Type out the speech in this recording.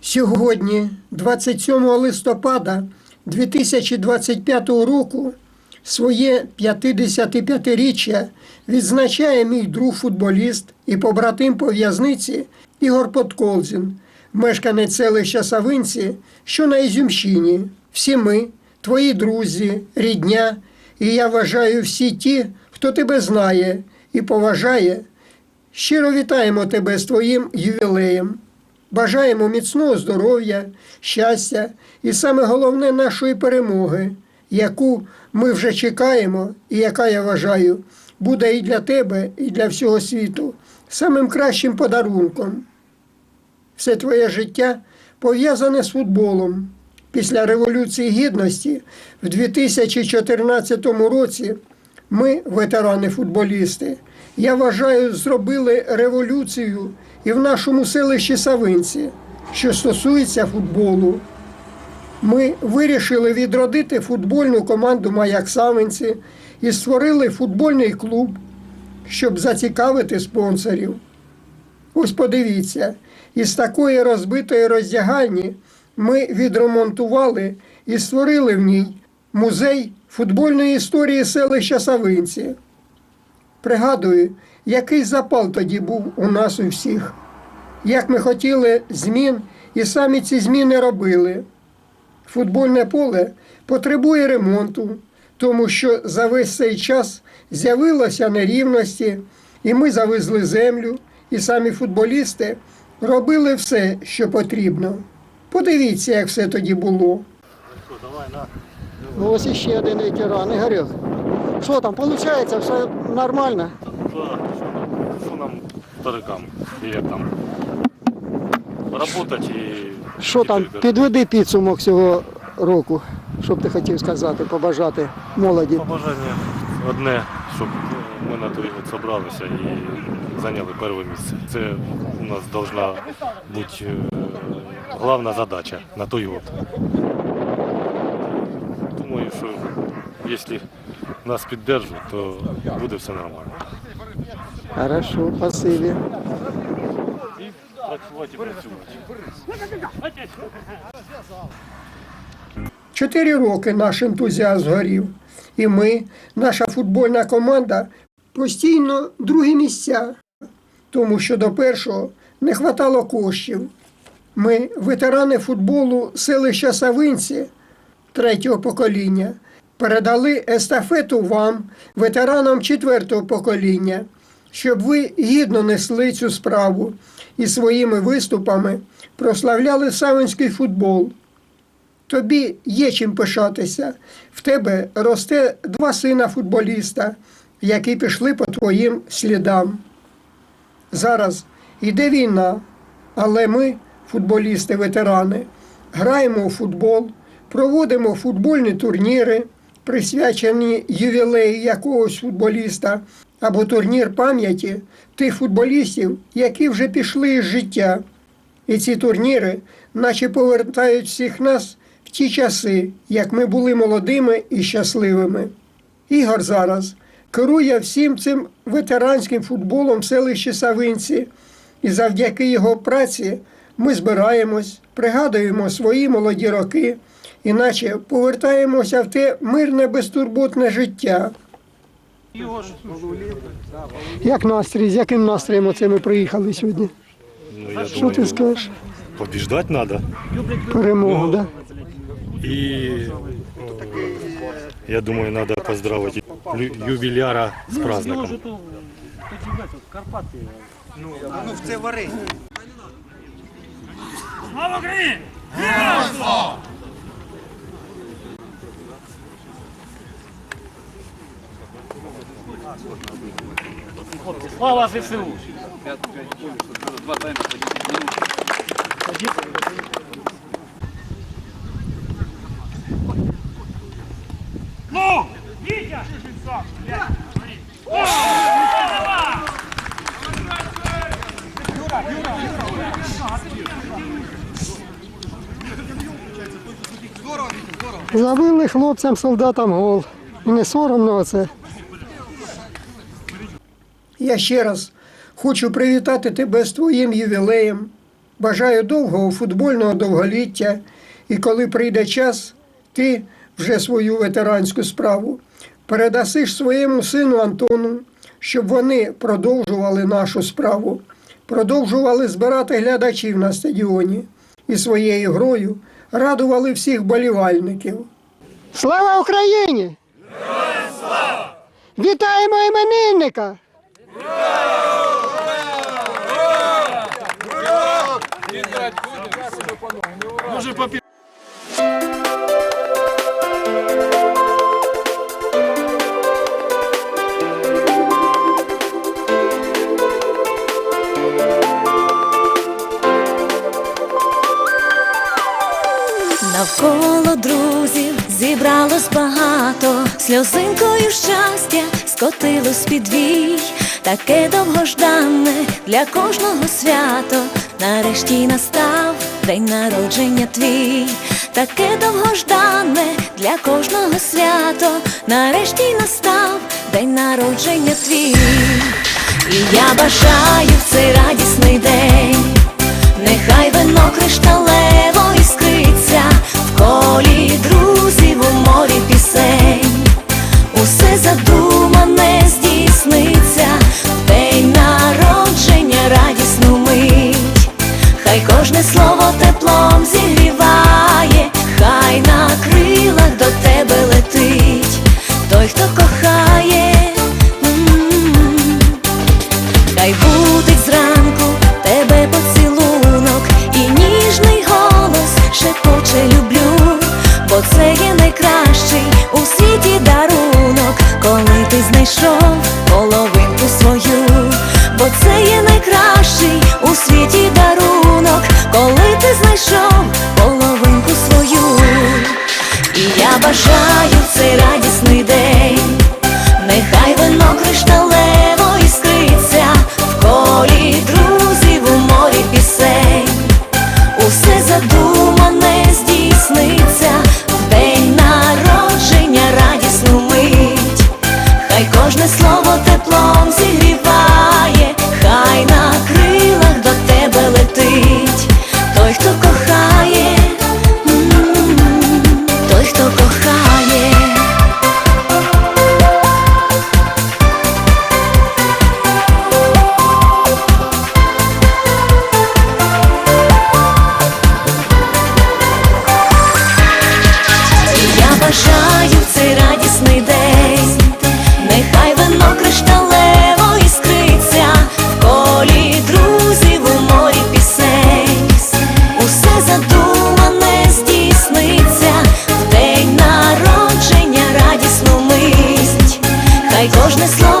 Сьогодні, 27 листопада 2025 року, своє 55-річчя відзначає мій друг футболіст і побратим по в'язниці Ігор Подколзін, мешканець селища Савинці, що на Ізюмщині. Всі ми, твої друзі, рідня, і я вважаю всі ті, хто тебе знає і поважає. Щиро вітаємо тебе з твоїм ювілеєм. Бажаємо міцного здоров'я, щастя і саме головне нашої перемоги, яку ми вже чекаємо, і яка, я вважаю, буде і для тебе, і для всього світу самим кращим подарунком. Все твоє життя пов'язане з футболом. Після Революції Гідності в 2014 році ми, ветерани-футболісти, я вважаю, зробили революцію і в нашому селищі Савинці, що стосується футболу. Ми вирішили відродити футбольну команду Маяк Савинці і створили футбольний клуб, щоб зацікавити спонсорів. Ось подивіться, із такої розбитої роздягальні ми відремонтували і створили в ній музей футбольної історії селища Савинці. Пригадую, який запал тоді був у нас у всіх, як ми хотіли змін і самі ці зміни робили. Футбольне поле потребує ремонту, тому що за весь цей час з'явилося нерівності, і ми завезли землю, і самі футболісти робили все, що потрібно. Подивіться, як все тоді було. Ну, ось іще один ветеран, Ігорьок. Що там, виходить, все нормально? Да, что нам, старикам, и там, работать и... Що там, підведи підсумок цього року, що б ти хотів сказати, побажати молоді. Побажання одне, щоб ми на той год зібралися і зайняли перше місце. Це у нас должна бути е, головна задача на той год. Думаю, що якщо нас піддержать, то буде все нормально. Хорошо, спасибі. Працювати і працювати. Чотири роки наш ентузіазм згорів. І ми, наша футбольна команда, постійно другі місця, тому що до першого не хватало коштів. Ми, ветерани футболу селища Савинці третього покоління, передали естафету вам, ветеранам четвертого покоління, щоб ви гідно несли цю справу і своїми виступами прославляли савинський футбол. Тобі є чим пишатися. В тебе росте два сина футболіста, які пішли по твоїм слідам. Зараз йде війна, але ми, футболісти-ветерани, граємо у футбол, проводимо футбольні турніри, присвячені ювілею якогось футболіста або турнір пам'яті тих футболістів, які вже пішли із життя. І ці турніри, наче повертають всіх нас в ті часи, як ми були молодими і щасливими. Ігор зараз керує всім цим ветеранським футболом в селищі Савинці, і завдяки його праці ми збираємось, пригадуємо свої молоді роки, іначе повертаємося в те мирне безтурботне життя. Як настрій? З яким настроєм оце ми приїхали сьогодні? Ну, Що ти скажеш? побіждати треба. Перемогу, так? Да? И э, я думаю, надо поздравить лю- юбиляра с праздником. Слава ЗСУ! Ну! Витя! Забили хлопцям, солдатам гол. І не соромно це. Я ще раз хочу привітати тебе з твоїм ювілеєм. Бажаю довгого футбольного довголіття, і коли прийде час, ти вже свою ветеранську справу передасиш своєму сину Антону, щоб вони продовжували нашу справу, продовжували збирати глядачів на стадіоні і своєю грою радували всіх болівальників. Слава Україні! слава! Вітаємо іменинника! Навколо друзів зібралось багато, сльозинкою щастя скотилось під вій, таке довгожданне для кожного свято. Нарешті настав день народження твій, таке довгожданне для кожного свято. Нарешті настав день народження твій, і я бажаю в цей радісний день. Нехай вино кришталево іскриться бо це є найкращий у світі дарунок, коли ти знайшов половинку свою, бо це є найкращий у світі дарунок, коли ти знайшов половинку свою, і я бажаю цей радісний день. Нехай вино кришталеве Хай кожне слово.